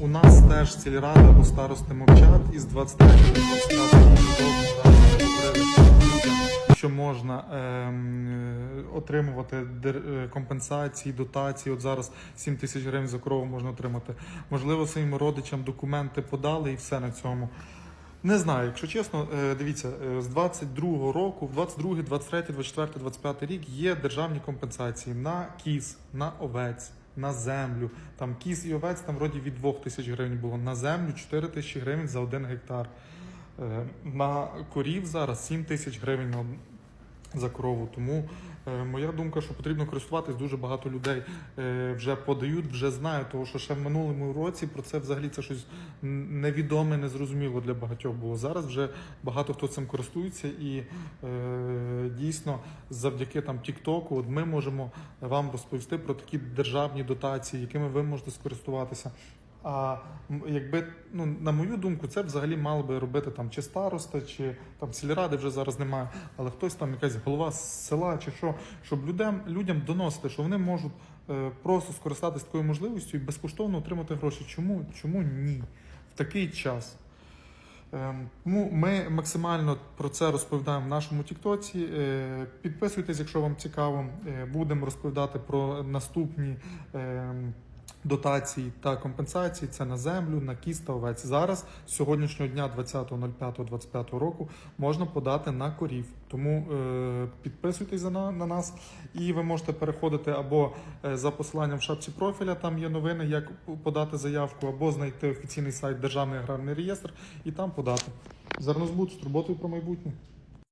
У нас теж сільрада або старости мовчать із 23 до що можна ем, е, отримувати е, компенсації, дотації. От зараз 7 тисяч гривень за корову можна отримати. Можливо, своїм родичам документи подали і все на цьому. Не знаю, якщо чесно, е, дивіться, е, з 22-го року, в 22, 23, 24, 25 рік є державні компенсації на кіз, на овець, на землю. Там кіз і овець там вроді від 2 тисяч гривень було. На землю 4 тисячі гривень за один гектар. Е, На корів зараз 7 тисяч гривень за корову. Тому моя думка, що потрібно користуватись. Дуже багато людей е, вже подають, вже знають, тому що ще в минулому році про це взагалі це щось невідоме, незрозуміло для багатьох було. Зараз вже багато хто цим користується, і е, дійсно завдяки там Тіктоку, от ми можемо вам розповісти про такі державні дотації, якими ви можете скористуватися. А якби ну на мою думку, це взагалі мало би робити там чи староста, чи там сільради вже зараз немає, але хтось там якась голова села чи що, щоб людям людям доносити, що вони можуть е, просто скористатися такою можливістю і безкоштовно отримати гроші. Чому? Чому ні? В такий час. Ем, Тому ми максимально про це розповідаємо в нашому Тіктоці. Е, Підписуйтесь, якщо вам цікаво. Е, Будемо розповідати про наступні дотації та компенсації. Це на землю, на кіс та овець. Зараз, з сьогоднішнього дня, 20.05.25 року, можна подати на корів. Тому е, підписуйтесь на, на нас, і ви можете переходити або е, за посиланням в шапці профіля, там є новини, як подати заявку, або знайти офіційний сайт Державний аграрний реєстр і там подати. Зернозбут з турботою про майбутнє.